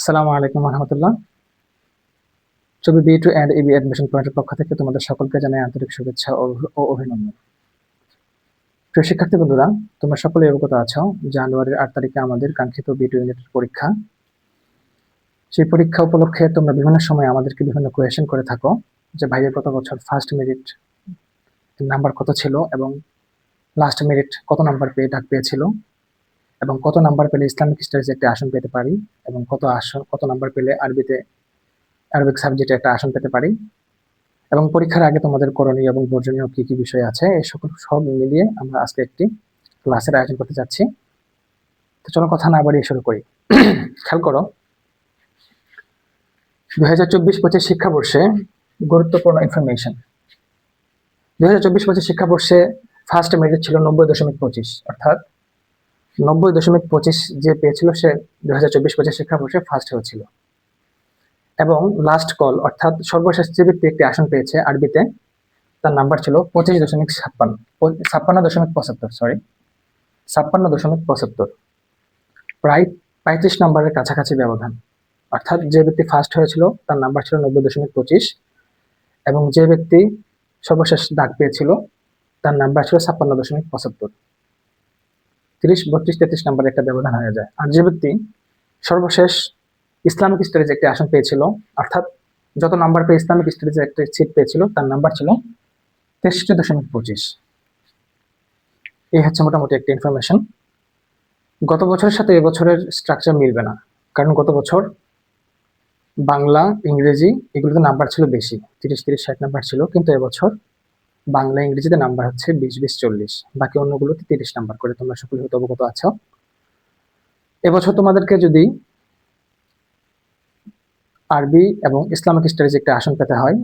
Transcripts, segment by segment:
আসসালামু আলাইকুম রহমতুল্লাহ। ছবি B two and AB admission পয়েন্টের পক্ষ থেকে তোমাদের সকলকে জানাই আন্তরিক শুভেচ্ছা ও অভিনন্দন। প্রিয় শিক্ষার্থী বন্ধুরা, তোমরা সকলে অবগত আছো জানুয়ারির আট তারিখে আমাদের কাঙ্ক্ষিত বি টু ইউনিটের পরীক্ষা। সেই পরীক্ষা উপলক্ষে তোমরা বিভিন্ন সময় আমাদেরকে বিভিন্ন কোয়েশন করে থাকো যে ভাইয়ের গত বছর ফার্স্ট মেরিট নাম্বার কত ছিল এবং লাস্ট মেরিট কত নাম্বার পেয়ে ডাক পেয়েছিল। এবং কত নাম্বার পেলে ইসলামিক স্টাডিজে একটা আসন পেতে পারি এবং কত আসন কত নাম্বার পেলে আরবিতে আরবিক সাবজেক্টে একটা আসন পেতে পারি? এবং পরীক্ষার আগে তোমাদের করণীয় এবং বর্জনীয় কি কি বিষয় আছে? এই সকল সব মিলিয়ে আমরা আজকে একটি ক্লাসের আয়োজন করতে যাচ্ছি। তো চলো কথা না বাড়িয়ে শুরু করি। খেয়াল করো। দুই হাজার চব্বিশ পঁচিশ শিক্ষাবর্ষে গুরুত্বপূর্ণ ইনফরমেশন দুই হাজার চব্বিশ পঁচিশ শিক্ষাবর্ষে ফার্স্ট মেরিট ছিল নব্বই দশমিক পঁচিশ, অর্থাৎ নব্বই দশমিক পঁচিশ যে পেয়েছিল সে দুই হাজার চব্বিশ পঁচিশ শিক্ষাবর্ষে ফার্স্ট হয়েছিল। এবং লাস্ট কল অর্থাৎ সর্বশেষ যে ব্যক্তি একটি আসন পেয়েছে আরবিতে, তার নাম্বার ছিল পঁচিশ দশমিক ছাপ্পান্ন ছাপ্পান্ন দশমিক পঁচাত্তর সরি ছাপ্পান্ন দশমিক পঁচাত্তর। প্রায় পঁয়ত্রিশ নম্বরের কাছাকাছি ব্যবধান। অর্থাৎ যে ব্যক্তি ফার্স্ট হয়েছিল, তার নাম্বার ছিল নব্বই দশমিক পঁচিশ। এবং যে ব্যক্তি সর্বশেষ ডাক পেয়েছিল, তার নাম্বার ছিল ছাপ্পান্ন দশমিক পঁচাত্তর। তিরিশ, বত্রিশ, তেত্রিশ নম্বরে একটা ব্যবধান হয়ে যায়। আর যে ব্যক্তি সর্বশেষ ইসলামিক স্টাডিজে একটি আসন পেয়েছিল, অর্থাৎ যত নাম্বার পেয়ে ইসলামিক স্টাডিজে একটি সিট পেয়েছিল, তার নাম্বার ছিল তেষট্টি দশমিক পঁচিশ। এই হচ্ছে মোটামুটি একটা ইনফরমেশন গত বছরের সাথে এবছরের স্ট্রাকচার মিলবে না, কারণ গত বছর বাংলা, ইংরেজি, এগুলোতে নাম্বার ছিল বেশি, তিরিশ তিরিশ, ষাট নাম্বার ছিল, কিন্তু এবছর বাংলা ইংরেজিতে নাম্বার হচ্ছে বিশ বিশ, চল্লিশ। বাকি অন্যগুলোতে তিরিশ নাম্বার করে তোমরা সকলে হয়তো অবগত আছো। এবছর তোমাদেরকে যদি আরবি এবং ইসলামিক স্টাডিজ একটা আসন পেতে হয়,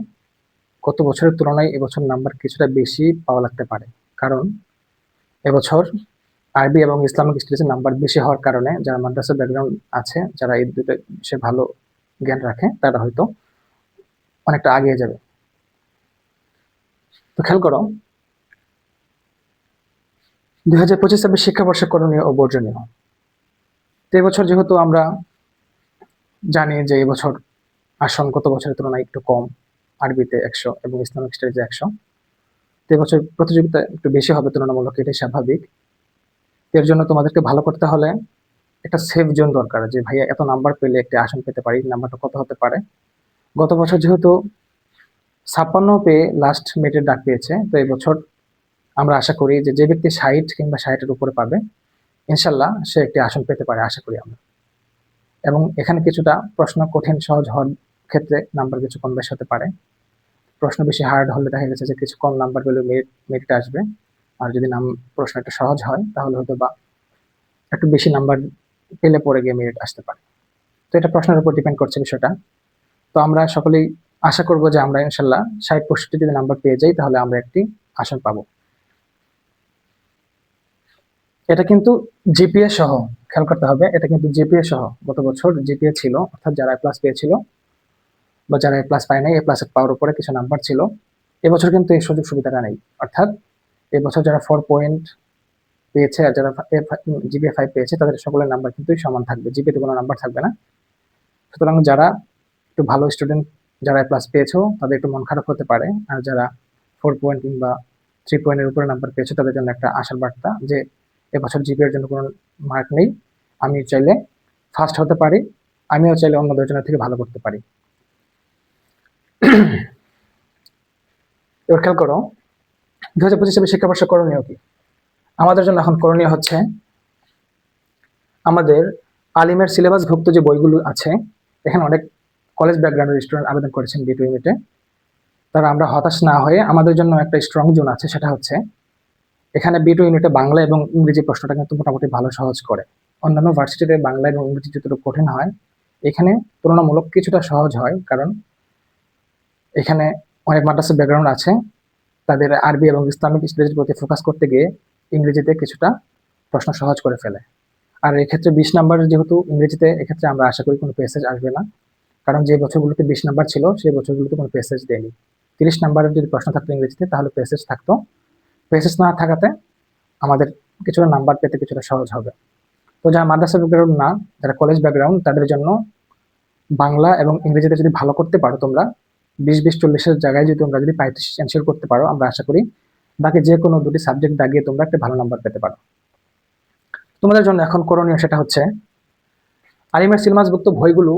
গত বছরের তুলনায় এবছর নাম্বার কিছুটা বেশি পাওয়া লাগতে পারে। কারণ এবছর আরবি এবং ইসলামিক স্টাডিজের নাম্বার বেশি হওয়ার কারণে যারা মাদ্রাসা ব্যাকগ্রাউন্ড আছে, যারা এই দুটো বিষয়ে ভালো জ্ঞান রাখে, তারা হয়তো অনেকটা আগিয়ে যাবে। তো খেয়াল করো, দুই হাজার পঁচিশ ছাব্বিশ শিক্ষাবর্ষে করণীয় ও বর্জনীয়। তো এবছর যেহেতু আমরা জানি যে এবছর আসন গত বছরের তুলনায় একটু কম, আরবিতে একশো এবং ইসলামিক স্টাডিজে একশো। তো এবছর প্রতিযোগিতা একটু বেশি হবে তুলনামূলক, এটাই স্বাভাবিক। এর জন্য তোমাদেরকে ভালো করতে হলে একটা সেফ জোন দরকার, যে ভাইয়া এত নাম্বার পেলে একটি আসন পেতে পারি নাম্বারটা কত হতে পারে। গত বছর যেহেতু ছাপ্পান্ন পেয়ে লাস্ট মেটের ডাক পেয়েছে। তো এবছর আমরা আশা করি যে যে ব্যক্তি ষাট কিংবা ষাটের উপরে পাবে, ইনশাল্লাহ সে একটি আসন পেতে পারে আশা করি আমরা। এবং এখানে কিছুটা প্রশ্ন কঠিন, সহজ হওয়ার ক্ষেত্রে নাম্বার কিছু কম বেশি হতে পারে। প্রশ্ন বেশি হার্ড হলে দেখা গেছে যে কিছু কম নাম্বার পেলে মেরিট মেরিট আসবে। আর যদি নাম, প্রশ্ন একটু সহজ হয়, তাহলে হয়তো বা একটু বেশি নাম্বার পেলে পরে গিয়ে মেরিট আসতে পারে। তো এটা প্রশ্নের উপর ডিপেন্ড করছে বিষয়টা। তো আমরা সকলেই আশা করব যে আমরা ইনশাল্লাহ ষাট পঁয়ষট্টি যদি নাম্বার পেয়ে যাই, তাহলে আমরা একটি আসন পাবো। এটা কিন্তু জিপিএ সহ, খেয়াল করতে হবে, এটা কিন্তু জিপিএ সহ গত বছর জিপিএ ছিল, অর্থাৎ যারা এ প্লাস পেয়েছিল বা যারা এ প্লাস পায় নাই এ প্লাস পাওয়ার উপরে কিছু নাম্বার ছিল, এবছর কিন্তু এই সুযোগ সুবিধাটা নেই। অর্থাৎ এবছর যারা ফোর পয়েন্ট পেয়েছে আর যারা জিপিএ ফাইভ পেয়েছে, তাদের সকলের নাম্বার কিন্তু সমান থাকবে জিপিএতে কোনো নাম্বার থাকবে না। সুতরাং যারা একটু ভালো স্টুডেন্ট যারা প্লাস পেয়েছ, তাদের একটু মন খারাপ হতে পারে। আর যারা ফোর পয়েন্ট কিংবা থ্রি পয়েন্টের উপরে নাম্বার পেয়েছ, তাদের জন্য একটা আশার বার্তা যে, এবছর জিপিএর জন্য কোনো মার্ক নেই। আমি চাইলে ফার্স্ট হতে পারি, আমিও চাইলে অন্যদের জন্য থেকে ভালো করতে পারি। এবার খেয়াল করো দু হাজার পঁচিশ সালে শিক্ষাবর্ষ করণীয় কি? আমাদের জন্য এখন করণীয় হচ্ছে, আমাদের আলিমের সিলেবাসভুক্ত যে বইগুলো আছে, এখানে অনেক কলেজ ব্যাকগ্রাউন্ডের স্টুডেন্ট আবেদন করেছেন বি টু ইউনিটে তারা আমরা হতাশ না হয়ে আমাদের জন্য একটা স্ট্রং জোন আছে, সেটা হচ্ছে এখানে বি টু ইউনিটে বাংলা এবং ইংরেজি প্রশ্নটা কিন্তু মোটামুটি ভালো সহজ করে। অন্যান্য ভার্সিটিতে বাংলা এবং ইংরেজি যতটুকু কঠিন হয়, এখানে তুলনামূলক কিছুটা সহজ হয়, কারণ এখানে অনেক মাদ্রাসা ব্যাকগ্রাউন্ড আছে। তাদের আরবি এবং ইসলামিক স্টাডিজের প্রতি ফোকাস করতে গিয়ে ইংরেজিতে কিছুটা প্রশ্ন সহজ করে ফেলে। আর এক্ষেত্রে বিশ নাম্বার যেহেতু ইংরেজিতে, এক্ষেত্রে আমরা আশা করি কোনো পেসেজ আসবে না। কারণ যে বছরগুলোতে বিশ নাম্বার ছিল, সেই বছরগুলোতে কোনো পেসেজ দেয়নি। তিরিশ নাম্বারের যদি প্রশ্ন থাকতো ইংরেজিতে, তাহলে পেসেজ থাকতো। পেসেজ না থাকাতে আমাদের কিছুটা নাম্বার পেতে কিছুটা সহজ হবে। তো যারা মাদ্রাসা ব্যাকগ্রাউন্ড না, যারা কলেজ ব্যাকগ্রাউন্ড তাদের জন্য বাংলা এবং ইংরেজিতে যদি ভালো করতে পারো তোমরা, বিশ বিশ, চল্লিশের জায়গায় যদি তোমরা যদি পঁয়ত্রিশ এনশিওর করতে পারো, আমরা আশা করি বাকি যে কোনো দুটি সাবজেক্ট দাগিয়ে তোমরা একটা ভালো নাম্বার পেতে পারো। তোমাদের জন্য এখন করণীয় সেটা হচ্ছে, আলিমের সিলেবাসভুক্ত বইগুলো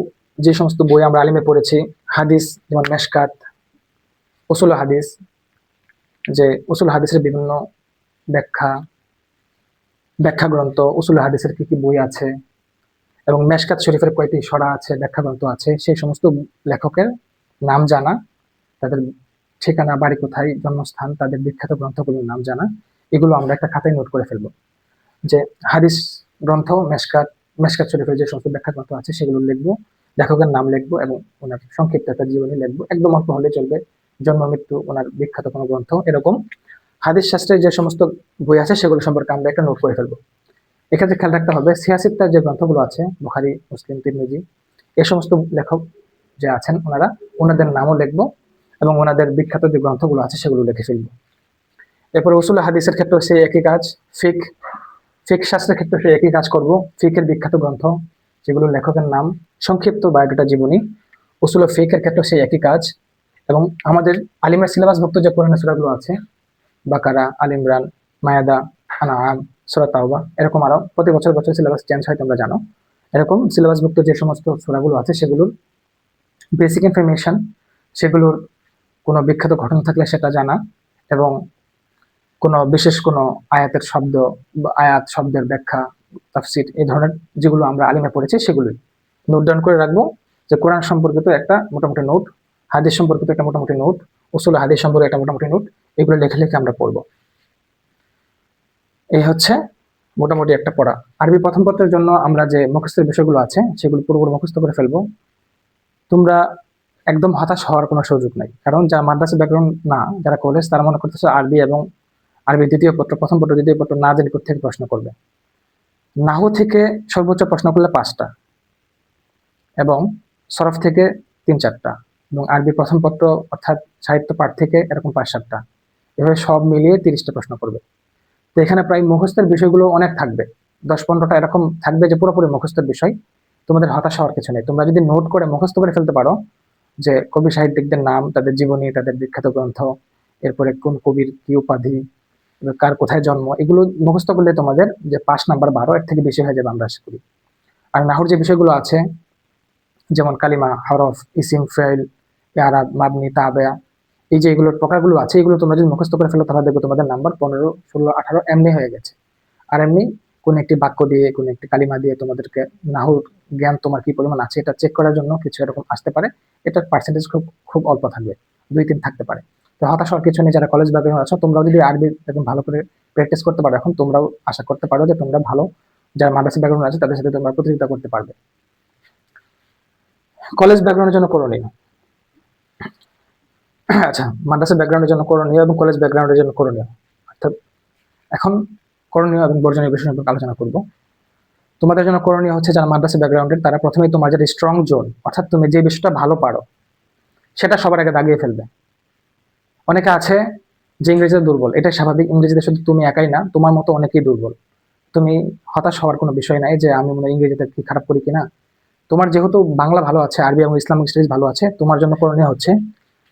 যে সমস্ত বই আমরা আলিমে পড়েছি, হাদিস, যেমন মেশকাত, উসুল হাদিস, যে উসুল হাদিসের বিভিন্ন ব্যাখ্যা ব্যাখ্যা গ্রন্থ উসুল হাদিসের কি কি বই আছে, এবং মেশকাত শরীফের কয়টি সরা আছে ব্যাখ্যা গ্রন্থ আছে, সেই সমস্ত লেখকের নাম জানা, তাদের ঠিকানা, বাড়ি কোথায়, জন্মস্থান, তাদের বিখ্যাত গ্রন্থগুলোর নাম জানা, এগুলো আমরা একটা খাতায় নোট করে ফেলব। যে হাদিস গ্রন্থ, মেশকাত মেশকাত শরীফের যে সমস্ত ব্যাখ্যা গ্রন্থ আছে, সেগুলো লিখব। লেখকের নাম লিখব এবং ওনার সংক্ষিপ্ত একটা জীবনী লিখব। একদম অল্প হলে চলবে। জন্ম, মৃত্যু, ওনার বিখ্যাত কোনো গ্রন্থ, এরকম। হাদিস শাস্ত্রের যে সমস্ত বই আছে, সেগুলো সম্পর্কে আমরা একটা নোট করে ফেলব। এক্ষেত্রে খেয়াল রাখতে হবে সিয়াসিত্তার যে গ্রন্থগুলো আছে, বুখারি, মুসলিম, তিরমিজি, এ সমস্ত লেখক যে আছেন ওনারা, ওনাদের নামও লিখব এবং ওনাদের বিখ্যাত যে গ্রন্থগুলো আছে, সেগুলো লিখে ফেলব। এরপরে উসুল হাদিসের ক্ষেত্রে সেই একই কাজ, ফিক ফিক শাস্ত্রের ক্ষেত্রে সেই একই কাজ করব। ফিকের বিখ্যাত গ্রন্থ যেগুলো লেখকের নাম, সংক্ষিপ্ত বায়োডাটা জীবনী, উসুল ফিকের ক্ষেত্রে সেই একই কাজ। এবং আমাদের আলিমের সিলেবাসভুক্ত যে পুরানো সুরাগুলো আছে, বাকারা, আল ইমরান, মায়াদা আনাম সুরা তাওবা, এরকম আরও প্রতি বছর বছর সিলেবাস চেঞ্জ হয়, তোমরা জানো। এরকম সিলেবাসভুক্ত যে সমস্ত সুরাগুলো আছে, সেগুলোর বেসিক ইনফরমেশন সেগুলোর কোনো বিখ্যাত ঘটনা থাকলে সেটা জানা এবং কোনো বিশেষ কোনো আয়াতের শব্দ বা আয়াত শব্দের ব্যাখ্যা তাফসির, এই ধরনের যেগুলো আমরা আলিমে পড়েছি সেগুলোই। নোট ডাউন করে রাখব যে কোরআন সম্পর্কিত একটা মোটামুটি নোট হাদিস সম্পর্কিত একটা মোটামুটি নোট উসুল হাদিস সম্পর্কে একটা মোটামুটি নোট এগুলো লেখে লিখে আমরা পড়ব। এই হচ্ছে মোটামুটি একটা পড়া। আরবি প্রথম পত্রের জন্য আমরা যে মুখস্থের বিষয়গুলো আছে, সেগুলো পুরোপুরি মুখস্থ করে ফেলব। তোমরা একদম হতাশ হওয়ার কোনো সুযোগ নাই। কারণ যারা মাদ্রাসা ব্যাকগ্রাউন্ড না, যারা কলেজ তারা মনে করতেছে আরবি এবং আরবি দ্বিতীয় পত্র, প্রথম পত্র, দ্বিতীয় পত্র না জানি থেকে প্রশ্ন করবে। নাহু থেকে সর্বোচ্চ প্রশ্ন করলে পাঁচটা এবং সরফ থেকে তিন চারটা এবং আরবি প্রথম পত্র অর্থাৎ সাহিত্য পাঠ থেকে এরকম পাঁচ সাতটা। এভাবে সব মিলিয়ে তিরিশটা প্রশ্ন করবে। তো এখানে প্রায় মুখস্থের বিষয়গুলো অনেক থাকবে। দশ পনেরোটা এরকম থাকবে যে পুরোপুরি মুখস্থের বিষয়। তোমাদের হতাশ হওয়ার কিছু নেই। তোমরা যদি নোট করে মুখস্থ করে ফেলতে পারো যে কবি সাহিত্যিকদের নাম, তাদের জীবনী, তাদের বিখ্যাত গ্রন্থ, এরপরে কোন কবির কি উপাধি কার কোথায় জন্ম, এগুলো মুখস্থ করলে তোমাদের যে পাঁচ নাম্বার বারো, এর থেকে বেশি হয়ে যাবে আমরা আশা করি। আর নাহুর যে বিষয়গুলো আছে, যেমন কালিমা, হরফ, ইসিম ফেল ইয়ারাব, মাবনি তাবেয়া এই যে এগুলোর প্রকারগুলো আছে, এগুলো তোমরা যদি মুখস্থ করে ফেলো, তাহলে দেখবে তোমাদের নাম্বার পনেরো, ষোলো, আঠারো এমনি হয়ে গেছে। আর এমনি কোন একটি বাক্য দিয়ে, কোন একটি কালিমা দিয়ে তোমাদেরকে নাহুর জ্ঞান তোমার কি পরিমাণ আছে, এটা চেক করার জন্য কিছু এরকম আসতে পারে। এটার পার্সেন্টেজ খুব খুব অল্প থাকবে দুই তিন থাকতে পারে। তো হতাশ হওয়ার কিছু নেই, যারা কলেজ ব্যাকগ্রাউন্ড আছো, তোমরাও যদি আরবি একদম ভালো করে প্র্যাকটিস করতে পারো এখন, তোমরাও আশা করতে পারো যে তোমরা ভালো যারা মাদ্রাসা ব্যাকগ্রাউন্ড আছে, তাদের সাথে তোমরা প্রতিযোগিতা করতে পারবে। কলেজ ব্যাকগ্রাউন্ডের জন্য করণীয়। আচ্ছা মাদ্রাসা ব্যাকগ্রাউন্ডের জন্য করণীয় এবং কলেজ ব্যাকগ্রাউন্ডের জন্য করণীয়। অর্থাৎ এখন করণীয় এবং বর্জনীয় বিষয় নিয়ে আলোচনা করব। তোমাদের জন্য করণীয় হচ্ছে যারা মাদ্রাসা ব্যাকগ্রাউন্ডের তারা প্রথমে তোমার যেটা স্ট্রং জোন অর্থাৎ তুমি যে বিষয়টা ভালো পারো, সেটা সবার আগে দাগিয়ে ফেলবে। অনেকে আছে যে ইংরেজিতে দুর্বল এটা স্বাভাবিক। ইংরেজিতে শুধু তুমি একাই না, তোমার মতো অনেকেই দুর্বল। তুমি হতাশ হওয়ার কোনো বিষয় নাই যে আমি মনে ইংরেজিতে কি খারাপ করি কিনা। তোমার যেহেতু বাংলা ভালো আছে, আরবি এবং ইসলামিক স্টাডিজ ভালো আছে, তোমার জন্য করণীয় হচ্ছে,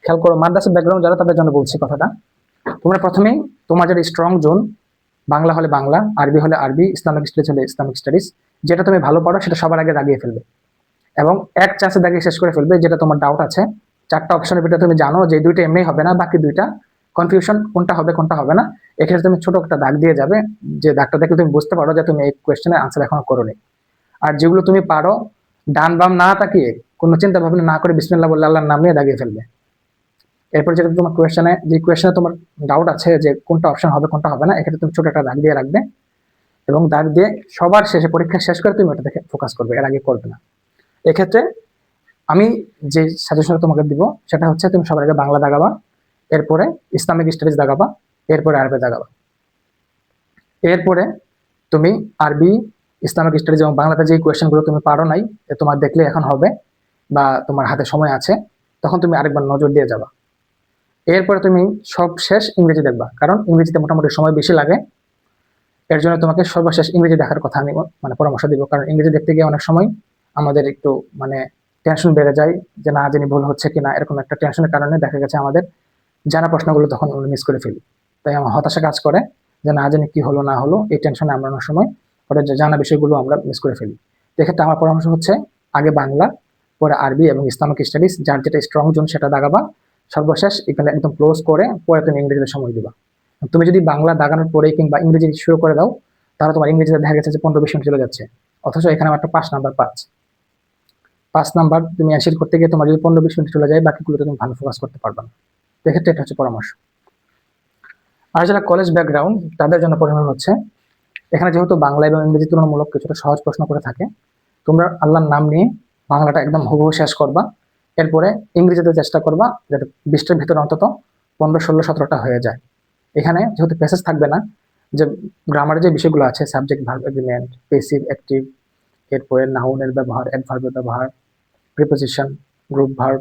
খেয়াল করো মাদ্রাসা ব্যাকগ্রাউন্ড যারা তাদের জন্য বলছি কথাটা। তোমরা প্রথমেই তোমার যেটা স্ট্রং জোন বাংলা হলে বাংলা, আরবি হলে আরবি, ইসলামিক স্টাডিজ হলে ইসলামিক স্টাডিজ যেটা তুমি ভালো পারো সেটা সবার আগে দাগিয়ে ফেলবে। এবং এক চান্সে দাগিয়ে শেষ করে ফেলবে যেটা তোমার ডাউট আছে। চারটা অপশনের ভিতরে তুমি জানো যে দুইটা এমনি হবে না, বাকি দুইটা কনফিউশন কোনটা হবে কোনটা হবে না। এক্ষেত্রে তুমি ছোট একটা দাগ দিয়ে যাবে, যে দাগটা দেখলে তুমি বুঝতে পারো যে তুমি এই কোয়েশ্চেনের আনসার এখনও করোনি। আর যেগুলো তুমি পারো, ডান বাম না তাকিয়ে কোনো চিন্তা ভাবনা না করে বিসমিল্লাহ বললে আল্লাহর নাম নিয়ে দাগিয়ে ফেলবে। এরপর যেটা তোমার কোয়েশ্চেনে যে কোয়েশ্চেনে তোমার ডাউট আছে যে কোনটা অপশন হবে, কোনটা হবে না, এক্ষেত্রে তুমি ছোট একটা দাগ দিয়ে রাখবে এবং দাগ দিয়ে সবার শেষে পরীক্ষা শেষ করে তুমি ওটা দেখে ফোকাস করবে, এর আগে করবে না। এক্ষেত্রে আমি যে সাজেশনটা তোমাকে দিব, সেটা হচ্ছে তুমি সবার আগে বাংলা দাগাবা, এরপরে ইসলামিক স্টাডিজ দাগাবা, এরপরে আরবি দাগাবা। এরপরে তুমি আরবি ইসলামিক স্টাডিজ এবং বাংলাতে যে কোয়েশ্চেনগুলো তুমি পারো নাই তোমার দেখলে এখন হবে বা তোমার হাতে সময় আছে, তখন তুমি আরেকবার নজর দিয়ে যাবা। এরপরে তুমি সব শেষ ইংরেজি দেখবা, কারণ ইংরেজিতে মোটামুটি সময় বেশি লাগে। এর জন্য তোমাকে সর্বশেষ ইংরেজি দেখার কথা আমি মানে পরামর্শ দিব, কারণ ইংরেজি দেখতে গিয়ে অনেক সময় আমাদের একটু মানে টেনশন বেড়ে যায় যে না জানি ভুল হচ্ছে কিনা, এরকম একটা টেনশনের কারণে দেখা গেছে আমাদের জানা প্রশ্নগুলো তখন আমরা মিস করে ফেলি। তাই আমার হতাশা কাজ করে যে না জানি কি হলো, না হলো, এই টেনশনে আমরা অনেক সময় যে জানা বিষয়গুলো আমরা মিস করে ফেলি। এক্ষেত্রে আমার পরামর্শ হচ্ছে আগে বাংলা, পরে আরবি এবং ইসলামিক স্টাডিজ যার যেটা স্ট্রং জোন সেটা দাগাবা। সর্বশেষ এখানে একদম ক্লোজ করে পরে তুমি ইংরেজিতে সময় দিবা। তুমি যদি বাংলা দাগানোর পরে কিংবা ইংরেজি শুরু করে দাও, তাহলে তোমার ইংরেজিতে দেখা গেছে যে পনেরো বিশ মিনিট চলে যাচ্ছে। অথচ এখানে মাত্র পাঁচ নাম্বার পাঁচ। পাঁচ নাম্বার, তুমি অ্যান্সার করতে গিয়ে তোমার যদি পনেরো বিশ মিনিট চলে যায় বাকিগুলো তুমি ভালো ফোকাস করতে পারবে না। এক্ষেত্রে এটা হচ্ছে পরামর্শ। আর যারা কলেজ ব্যাকগ্রাউন্ড তাদের জন্য পরামর্শ হচ্ছে, এখানে যেহেতু বাংলা এবং ইংরেজি তুলনামূলক কিছুটা সহজ প্রশ্ন করে থাকে, তোমরা আল্লাহর নাম নিয়ে বাংলাটা একদম হুবহু শেষ করবা, এরপরে ইংরেজিতে চেষ্টা করবা যাতে বিশটার ভিতরে অন্তত পনেরো, ষোলো, সতেরোটা হয়ে যায়। এখানে যেহেতু প্যাসেজ থাকবে না, যে গ্রামারের যে বিষয়গুলো আছে subject verb agreement passive active এরপরে নাউনের ব্যবহার অ্যাডভার্বের ব্যবহার প্রিপোজিশন গ্রুপ ভার্ব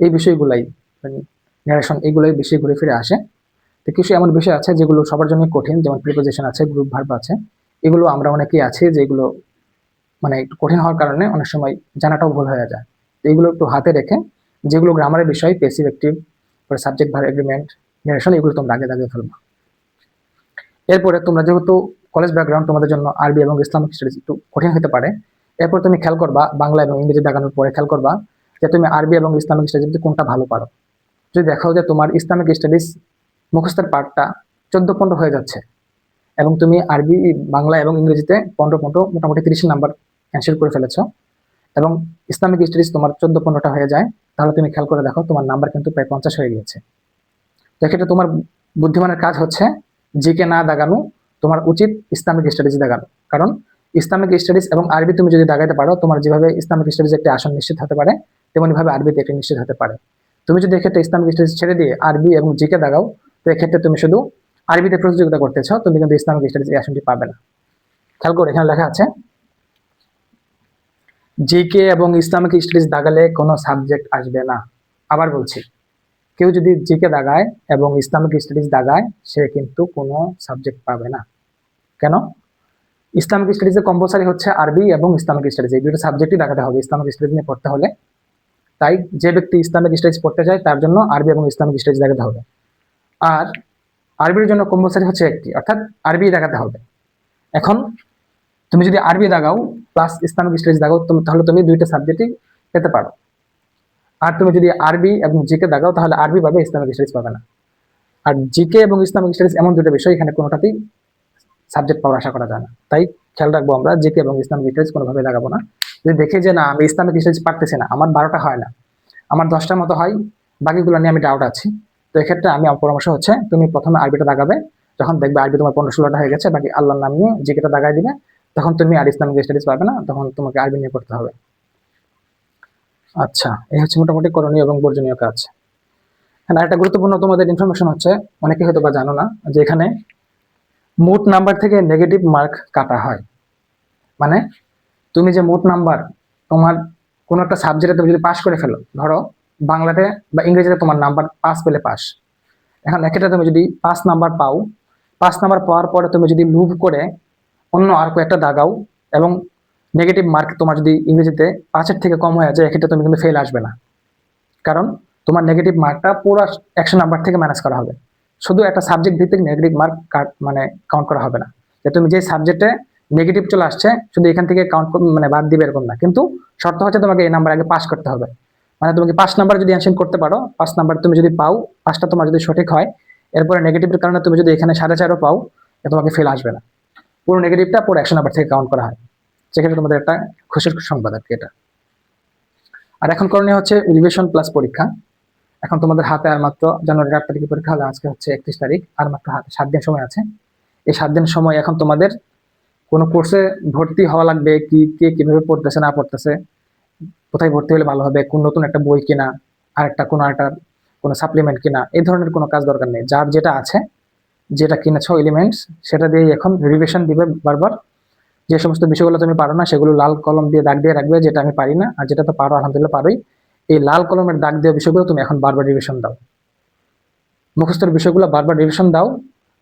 এই বিষয়গুলাই মানে ন্যারেশন এগুলোই বেশি ঘুরে ফিরে আসে। তো কিছু এমন বিষয় আছে যেগুলো সবার জন্য কঠিন, যেমন প্রিপোজিশন আছে গ্রুপ ভার্ব আছে। এগুলো আমরা অনেকেই আছি যেগুলো মানে একটু কঠিন হওয়ার কারণে অনেক সময় জানাটাও ভুল হয়ে যায়। তো এগুলো একটু হাতে রেখে, যেগুলো গ্রামারের বিষয় passive active subject verb agreement narration এগুলো তোমরা আগে দাগে ফেলবা। এরপরে তোমরা যেহেতু কলেজ ব্যাকগ্রাউন্ড তোমাদের জন্য আরবি এবং ইসলামিক স্টাডিজ একটু কঠিন হতে পারে এরপর তুমি খেয়াল করবা, বাংলা এবং ইংরেজি দেখানোর পরে খেয়াল করবা যে তুমি আরবি এবং ইসলামিক স্টাডিজ কোনটা ভালো পারো। যদি দেখো যে তোমার ইসলামিক স্টাডিজ মুখস্থের পার্টটা চোদ্দ পনেরো হয়ে যাচ্ছে এবং তুমি আরবি, বাংলা এবং ইংরেজিতে পনেরো পনেরো মোটামুটি তিরিশ নাম্বার অ্যান্সার করে ফেলেছ এবং ইসলামিক স্টাডিজ তোমার চোদ্দ পনেরোটা হয়ে যায়, তাহলে তুমি খেয়াল করে দেখো তোমার নাম্বার কিন্তু প্রায় পঞ্চাশ হয়ে গিয়েছে। তো এক্ষেত্রে তোমার বুদ্ধিমানের কাজ হচ্ছে জিকে না দাগানো তোমার উচিত ইসলামিক স্টাডিজ দাগানো। কারণ ইসলামিক স্টাডিজ এবং আরবি তুমি যদি দাগাইতে পারো, তোমার যেভাবে ইসলামিক স্টাডিজ একটি আসন নিশ্চিত হতে পারে তেমনিভাবে আরবিতে একটি নিশ্চিত হতে পারে। তুমি যদি এক্ষেত্রে ইসলামিক স্টাডিজ ছেড়ে দিয়ে আরবি এবং জিকে দাগাও, তো এক্ষেত্রে তুমি শুধু আরবিতে প্রতিযোগিতা করতেছ তুমি কিন্তু ইসলামিক স্টাডিজ এই আসনটি পাবে না। খেয়াল করে, এখানে লেখা আছে জিকে এবং ইসলামিক স্টাডিজ দাগালে কোনো সাবজেক্ট আসবে না। আবার বলছি, কেউ যদি জিকে দাগায় এবং ইসলামিক স্টাডিজ দাগায়, সে কিন্তু কোনো সাবজেক্ট পাবে না। কেন? ইসলামিক স্টাডিজে কম্পালসারি হচ্ছে আরবি এবং ইসলামিক স্টাডিজ। এই দুটো সাবজেক্টই দেখাতে হবে। ইসলামিক স্টাডিজ নিয়ে পড়তে হলে। তাই যে ব্যক্তি ইসলামিক স্টাডিজ পড়তে চায়, তার জন্য আরবি এবং ইসলামিক স্টাডিজ দেখাতে হবে। আর আরবির জন্য কম্পালসারি হচ্ছে একটি, অর্থাৎ আরবি দেখাতে হবে। এখন তুমি যদি আরবি দাগাও প্লাস ইসলামিক স্টাডিজ দাগাও তুমি- তাহলে তুমি দুইটা সাবজেক্টই পেতে পারো। আর তুমি যদি আরবি এবং জিকে দাগাও তাহলে আরবি পাবে, ইসলামিক স্টাডিজ পাবে না। আর জিকে এবং ইসলামিক স্টাডিজ এমন দুটো বিষয়, এখানে কোনোটাতেই সাবজেক্ট পাওয়ার আশা করা যায় না। তাই খেয়াল রাখব আমরা জিকে এবং ইসলামিক স্টাডিজ কোনোভাবে লাগাবো না। যদি দেখে যে না, আমি ইসলামিক স্টাডিজ পারতেছি না, আমার বারোটা হয় না। আমার দশটার মতো হয়, বাকিগুলো নিয়ে আমি ডাউট আছি। তো এক্ষেত্রে আমি আমার পরামর্শ হচ্ছে, তুমি প্রথমে আরবিটা দাগাবে, যখন দেখবে আরবি তোমার পনেরো ষোলোটা হয়ে গেছে, বাকি আল্লাহর নাম নিয়ে জিকেটা দাগাই দিবে, তখন তুমি আর ইসলামিক স্টাডিজ পাবে না, তখন তোমাকে আরবি নিয়ে পড়তে হবে। আচ্ছা এই হচ্ছে মোটামুটি করণীয় এবং বর্জনীয় কাজ। এখানে আরেকটা গুরুত্বপূর্ণ তোমাদের ইনফরমেশন হচ্ছে, অনেকে হয়তো বা জানো না যে এখানে মোট নাম্বার থেকে নেগেটিভ মার্ক কাটা হয়। মানে তুমি যে মোট নাম্বার তোমার কোনো একটা সাবজেক্টে তুমি যদি পাস করে ফেলো, ধরো বাংলাতে বা ইংরেজিতে তোমার নাম্বার পাস পেলে পাস এখন এক্ষেত্রে তুমি যদি পাঁচ নাম্বার পাও পাঁচ নাম্বার পাওয়ার পরে তুমি যদি লুভ করে অন্য আর কয়েকটা দাগাও এবং নেগেটিভ মার্ক তোমার যদি ইংরেজিতে পাঁচের থেকে কম হয়ে যায়, এক্ষেত্রে তুমি কিন্তু ফেল আসবে না। কারণ তোমার নেগেটিভ মার্কটা পুরো একশো নাম্বার থেকে ম্যানেজ করা হবে। শুধু একটা সাবজেক্ট ভিত্তিক নেগেটিভ মার্ক মানে কাউন্ট করা হবে না। যে তুমি যে সাবজেক্টে নেগেটিভ চলে আসছে, শুধু এখান থেকে কাউন্ট মানে বাদ দিবে এরকম না। কিন্তু শর্ত হচ্ছে তোমাকে এই নাম্বার আগে পাস করতে হবে। মানে তোমাকে পাঁচ নাম্বার যদি অ্যানসেন করতে পারো পাঁচ নাম্বার তুমি যদি পাও পাঁচটা তোমার যদি সঠিক হয়, এরপরে নেগেটিভের কারণে তুমি যদি এখানে সাড়ে চারও পাও তোমাকে ফেল আসবে না। পুরো নেগেটিভটা পুরো একশো নাম্বার থেকে কাউন্ট করা হয়। সেক্ষেত্রে তোমাদের একটা খুশির সংবাদ আর কি এটা। আর এখন করণীয় হচ্ছে রিভিশন প্লাস পরীক্ষা। এখন তোমাদের হাতে আর মাত্র জানুয়ারির আট তারিখে পরীক্ষা হলে আজকে হচ্ছে একত্রিশ তারিখ, আর মাত্র হাতে সাত দিন সময় আছে। এই সাত দিন সময় এখন তোমাদের কোনো কোর্সে ভর্তি হওয়া লাগবে, কি, কে কীভাবে পড়তেছে, না পড়তেছে, কোথায় ভর্তি হলে ভালো হবে, কোন নতুন একটা বই কিনা আর একটা কোনো একটা, কোনো সাপ্লিমেন্ট কিনা, এই ধরনের কোনো কাজ দরকার নেই। যার যেটা আছে, যেটা কিনেছো এলিমেন্টস সেটা দিয়ে এখন রিভিশন দিবে বারবার। যে সমস্ত বিষয়গুলো তুমি পারো না, সেগুলো লাল কলম দিয়ে দাগ দিয়ে রাখবে, যেটা আমি পারি না, আর যেটা তো পারো, আলহামদুলিল্লাহ পারোই। এই লাল কলমের দাগ দেওয়া বিষয়গুলো তুমি এখন বারবার রিভিশন দাও। মুখস্থের বিষয়গুলো বারবার রিভিশন দাও।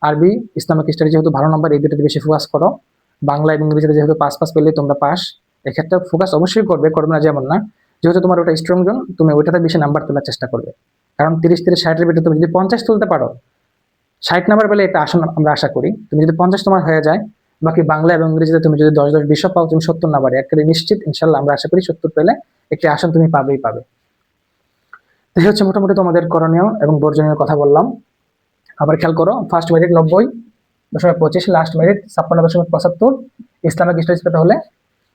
আরবি, ইসলামিক স্টাডি যেহেতু ভালো নাম্বার এই দুটোতে বেশি ফোকাস করো। বাংলা এবং ইংরেজিতে যেহেতু পাস পাস পেলে তোমরা পাস। এক্ষেত্রে ফোকাস অবশ্যই করবে করবে না যেমন না। যেহেতু তোমার ওটা স্ট্রং জোন তুমি ওইটাতে বেশি নাম্বার তোলার চেষ্টা করবে। কারণ তিরিশ তিরিশ, ষাটের ভিতরে তুমি যদি পঞ্চাশ তুলতে পারো, ষাট নাম্বার পেলে এটা আসন আমরা আশা করি। তুমি যদি পঞ্চাশ তোমার হয়ে যায়, বাকি বাংলা এবং ইংরেজিতে তুমি যদি দশ দশ, বিশ পাও, তুমি সত্তর নাম্বারে একেবারে নিশ্চিত, ইনশাল্লাহ আমরা আশা করি সত্তর পেলে একটি আসন তুমি পাবেই পাবে। এই হচ্ছে মোটামুটি তোমাদের করণীয় এবং বর্জনীয় কথা বললাম। আবার খেয়াল করো ফার্স্ট মেরিট নব্বই, দশমিক পঁচিশ লাস্ট মেরিট ছাপ্পান্ন দশমিক পঁচাত্তর। ইসলামিক স্টাডিজ পেতে হলে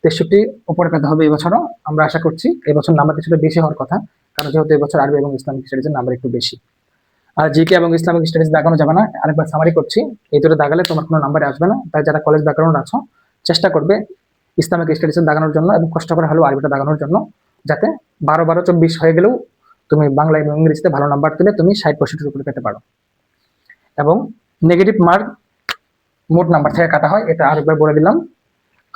তেষট্টি উপরে পেতে হবে এবছরও। আমরা আশা করছি এবছর নাম্বার কিছুটা বেশি হওয়ার কথা, কারণ যেহেতু এবছর আরবি এবং ইসলামিক স্টাডিজের নাম্বার একটু বেশি। আর জিকে এবং ইসলামিক স্টাডিজ দাগানো যাবে না, আরেকবার সামারি করছি। এই দুটো দাগালে তোমার কোনো নাম্বারে আসবে না, তাই যারা কলেজ ব্যাকগ্রাউন্ড আছো, চেষ্টা করবে ইসলামিক স্টাডিজে দাগানোর জন্য এবং কষ্ট করে হলেও আরবিটা দাগানোর জন্য, যাতে বারো বারো চব্বিশ হয়ে গেলেও তুমি বাংলা এবং ইংরেজিতে ভালো নাম্বার তুলে তুমি ষাট পঁয়ষট্টির উপরে পেতে পারো। এবং নেগেটিভ মার্ক মোট নাম্বার থেকে কাটা হয়, এটা আরেকবার বলে দিলাম।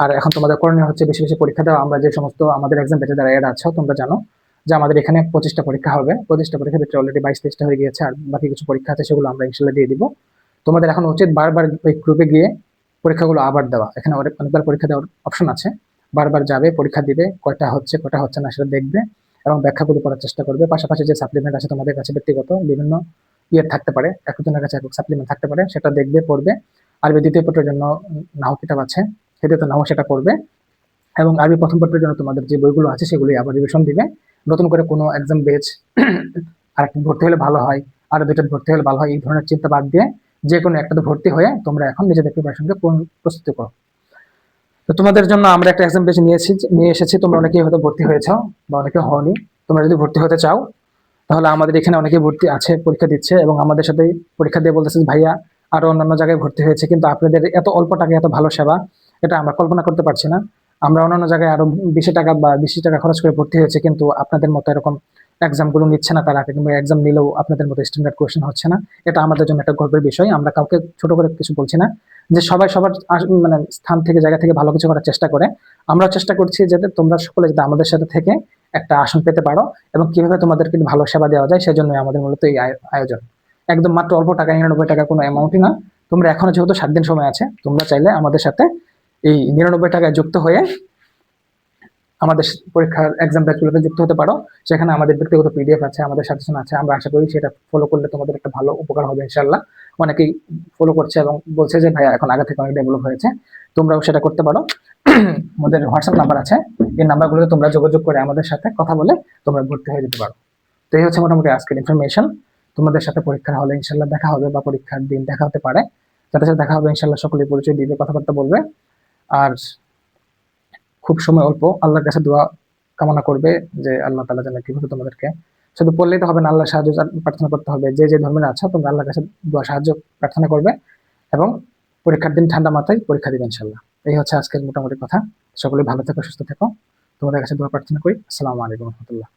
আর এখন তোমাদের করণীয় হচ্ছে বেশি বেশি পরীক্ষা দেওয়া। আমরা যে সমস্ত আমাদের এক্সাম পেতে যারা এড আছো, তোমরা জানো যে আমাদের এখানে পঁচিশটা পরীক্ষা হবে। পঁচিশটা পরীক্ষা ভিতরে অলরেডি বাইশ, তেইশটা হয়ে গিয়েছে আর বাকি কিছু পরীক্ষা আছে সেগুলো আমরা ইনশাল্লাহ দিয়ে দিব। তোমাদের এখন উচিত বারবার ওই গ্রুপে গিয়ে পরীক্ষাগুলো আবার দেওয়া। এখানে অনেক অনেকবার পরীক্ষা দেওয়ার অপশন আছে। বারবার যাবে, পরীক্ষা দিবে, কয়টা হচ্ছে কয়টা হচ্ছে না সেটা দেখবে। এবং ব্যাখ্যাগুলো করার চেষ্টা করবে। পাশাপাশি যে সাপ্লিমেন্ট আছে তোমাদের কাছে ব্যক্তিগত, বিভিন্ন ইয়ের থাকতে পারে, একজনের কাছে একক সাপ্লিমেন্ট থাকতে পারে, সেটা দেখবে, পড়বে। আরবি দ্বিতীয় পত্রের জন্য নাও কিতাব আছে সেটা তো নাও সেটা পড়বে। এবং আরবি প্রথম পত্রের জন্য তোমাদের যে বইগুলো আছে সেগুলি আবার রিভিশন দিবে। নতুন করে কোনো এক্সাম বেচ আর একটা ভর্তি হলে ভালো হয়, আর দুটো ভর্তি হলে ভালো হয়, এই ধরনের চিন্তা বাদ দিয়ে যে কোনো একটাতে ভর্তি হয়ে তোমরা এখন নিজেদের প্রিপারেশনকে প্রস্তুতি করো। তো তোমাদের জন্য আমরা একটা এক্সাম বেচ নিয়েছি, নিয়ে এসেছি। তোমরা অনেকেই হয়তো ভর্তি হয়েছ বা অনেকে হওনি। তোমরা যদি ভর্তি হতে চাও, তাহলে আমাদের এখানে অনেকে ভর্তি আছে, পরীক্ষা দিচ্ছে এবং আমাদের সাথে পরীক্ষা দিয়ে বলতেছে ভাইয়া, আরও অন্যান্য জায়গায় ভর্তি হয়েছে, কিন্তু আপনাদের এত অল্প টাকায় এত ভালো সেবা, এটা আমরা কল্পনা করতে পারছি না। আমরা অন্যান্য জায়গায় আরও বেশি টাকা বা বেশি টাকা খরচ করে ভর্তি হয়েছে, কিন্তু আপনাদের মতো এরকম এক্সামগুলো নিচ্ছে না তারা, কিংবা এক্সাম নিলেও আপনাদের মতো স্ট্যান্ডার্ড কোয়েশ্চেন হচ্ছে না। এটা আমাদের জন্য একটা গর্বের বিষয়। আমরা কাউকে ছোট করে কিছু বলছি না। যে সবাই সবার মানে স্থান থেকে, জায়গা থেকে ভালো কিছু করার চেষ্টা করে। আমরা চেষ্টা করছি যাতে তোমরা সকলে যাতে আমাদের সাথে থেকে একটা আসন পেতে পারো এবং কীভাবে তোমাদেরকে ভালো সেবা দেওয়া যায় সেজন্য আমাদের মূলত এই আয়োজন। একদম মাত্র অল্প টাকা, নিরানব্বই টাকা কোনো অ্যামাউন্টই না। তোমরা এখনও যেহেতু সাত দিন সময় আছে, তোমরা চাইলে আমাদের সাথে এই নিরানব্বই টাকায় যুক্ত হয়ে আমাদের পরীক্ষার এক্সাম ব্যাচগুলোতে যুক্ত হতে পারো। সেখানে আমাদের ব্যক্তিগত পিডিএফ আছে, আমাদের সাজেশন আছে, আমরা আশা করি সেটা ফলো করলে তোমাদের একটা ভালো উপকার হবে ইনশাল্লাহ অনেকেই ফলো করছে এবং বলছে যে, ভাইয়া, এখন আগে থেকে অনেক ডেভেলপ হয়েছে, তোমরাও সেটা করতে পারো। আমাদের হোয়াটসঅ্যাপ নাম্বার আছে। এই নাম্বারগুলোতে তোমরা যোগাযোগ করে আমাদের সাথে কথা বলে তোমরা ভর্তি হয়ে যেতে পারো। তো এই হচ্ছে মোটামুটি আজকের ইনফরমেশন তোমাদের সাথে পরীক্ষার হলে ইনশাল্লাহ দেখা হবে বা পরীক্ষার দিন দেখা হতে পারে। যাদের সাথে দেখা হবে, ইনশাল্লাহ সকলে পরিচয় দিবে, কথাবার্তা বলবে। আর খুব সময় অল্প। আল্লাহর কাছে দোয়া কামনা করবে যে, আল্লাহ তালা যেন কীভাবে তোমাদেরকে শুধু পড়লেই তো হবে না, আল্লাহর সাহায্য প্রার্থনা করতে হবে। যে যে ধর্মের আছো, তোমরা আল্লাহর কাছে দোয়া, সাহায্য প্রার্থনা করবে এবং পরীক্ষার দিন ঠান্ডা মাথায় পরীক্ষা দিবে ইনশাল্লাহ এই হচ্ছে আজকের মোটামুটি কথা। সকলে ভালো থেকো, সুস্থ থেকো। তোমাদের কাছে দোয়া প্রার্থনা করি। আসসালামু আলাইকুম রহমতুল্লাহ।